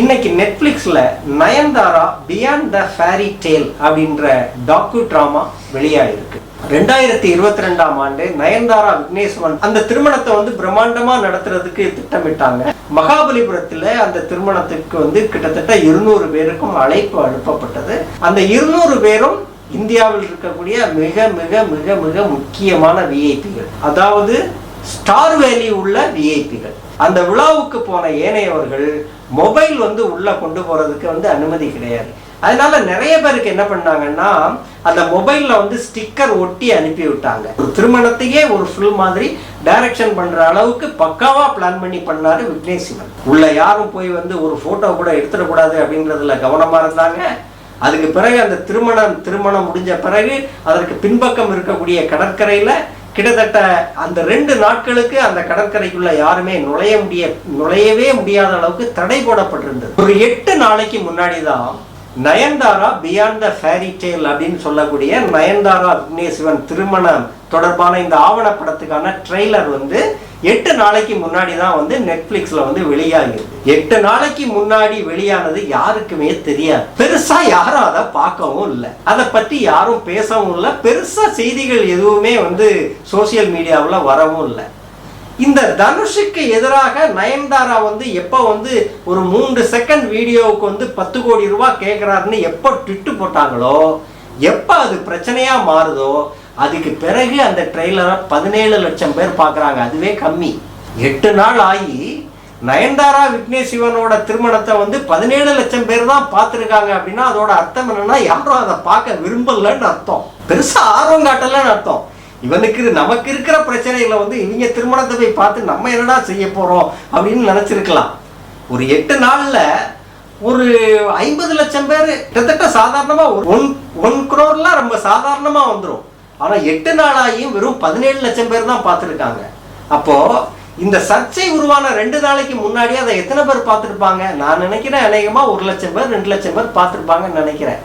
இன்னைக்கு நெட்ஃப்ளிக்ஸில் Nayanthara beyond the fairy tale அப்படின்ற டாக்கு ட்ராமா வெளியாயிருக்கு. ரெண்டாயிரத்தி இருபத்தி ரெண்டாம் ஆண்டு நயன்தாரா விக்னேஸ்வரன் அந்த திருமணத்தை வந்து பிரம்மாண்டமா நடத்துறதுக்கு திட்டமிட்டாங்க. மகாபலிபுரத்துல அந்த திருமணத்துக்கு வந்து கிட்டத்தட்ட இருநூறு பேருக்கும் அழைப்பு அனுப்பப்பட்டது. அந்த இருநூறு பேரும் இந்தியாவில் இருக்கக்கூடிய மிக மிக மிக மிக முக்கியமான விஐபிகள் அதாவது ஸ்டார் வேலி உள்ள விஐபிகள் அந்த விழாவுக்கு போன ஏனையவர்கள் மொபைல் வந்து உள்ளே கொண்டு போகிறதுக்கு வந்து அனுமதி கிடையாது. அதனால நிறைய பேருக்கு என்ன பண்ணாங்கன்னா அந்த மொபைல்ல வந்து ஸ்டிக்கர் ஒட்டி அனுப்பி விட்டாங்க. ஒரு திருமணத்தையே ஒரு ஃபில் மாதிரி டைரக்ஷன் பண்ற அளவுக்கு பக்காவா பிளான் பண்ணி பண்ணாரு விக்னேஷ் சிவன் உள்ள யாரும் போய் வந்து ஒரு போட்டோ கூட எடுத்துடக்கூடாது அப்படின்றதுல கவனமா இருந்தாங்க. அதுக்கு பிறகு அந்த திருமணம் திருமணம் முடிஞ்ச பிறகு அதற்கு பின்பக்கம் இருக்கக்கூடிய கடற்கரையில கிட்டத்தட்ட அந்த ரெண்டு நாட்களுக்கு அந்த கடற்கரைக்குள்ள யாருமே நுழைய முடிய நுழையவே முடியாத அளவுக்கு தடை போடப்பட்டிருந்தது. ஒரு எட்டு நாளைக்கு முன்னாடி தான் Nayanthara beyond the fairy tale அப்படின்னு சொல்லக்கூடிய நயன்தாரா விக்னேஸ்வரன் திருமணம் தொடர்பான இந்த ஆவணப்படத்துக்கான ட்ரெய்லர் வந்து எட்டு நாளைக்கு முன்னாடி தான் வந்து நெட்ஃப்ளிக்ஸில் வந்து வெளியாகிருக்கு எட்டு நாளைக்கு முன்னாடி வெளியானது யாருக்குமே தெரியாது. பெருசா யாரும் அதை பார்க்கவும் இல்லை. அதை பற்றி யாரும் பேசவும் இல்லை. பெருசா செய்திகள் எதுவுமே வந்து சோசியல் மீடியாவில் வரவும் இல்லை. இந்த தனுஷுக்கு எதிராக நயன்தாரா வந்து எப்போ வந்து ஒரு மூன்று செகண்ட் வீடியோவுக்கு வந்து பத்து கோடி ரூபா கேட்குறாருன்னு எப்போ ட்விட்டு போட்டாங்களோ எப்போ அது பிரச்சனையாக மாறுதோ அதுக்கு பிறகு அந்த ட்ரெய்லரை பதினேழு லட்சம் பேர் பார்க்குறாங்க. அதுவே கம்மி. எட்டு நாள் ஆகி நயன்தாரா விக்னேஷ் சிவனோட திருமணத்தை வந்து பதினேழு லட்சம் பேர் தான் பார்த்துருக்காங்க அப்படின்னா அதோட அர்த்தம் என்னன்னா யாரும் அதை பார்க்க விரும்பலன்னு அர்த்தம். பெருசாக ஆர்வம் காட்டலன்னு அர்த்தம். இவனுக்கு நமக்கு இருக்கிற பிரச்சனைகளை வந்து இவங்க திருமணத்தை போய் பார்த்து நம்ம என்னடா செய்ய போகிறோம் அப்படின்னு நினச்சிருக்கலாம். ஒரு எட்டு நாளில் ஒரு ஐம்பது லட்சம் பேர் கிட்டத்தட்ட சாதாரணமாக ஒரு ஒன் ஒன் குரோர்லாம் ரொம்ப சாதாரணமாக வந்துடும் ஆனால் எட்டு நாளாகியும் வெறும் பதினேழு லட்சம் பேர் தான் பார்த்துருக்காங்க. அப்போது இந்த சர்ச்சை உருவான ரெண்டு நாளைக்கு முன்னாடி அதை எத்தனை பேர் பார்த்துருப்பாங்க? நான் நினைக்கிறேன் அநேகமாக ஒரு லட்சம் பேர் ரெண்டு லட்சம் பேர் பார்த்துருப்பாங்கன்னு நினைக்கிறேன்.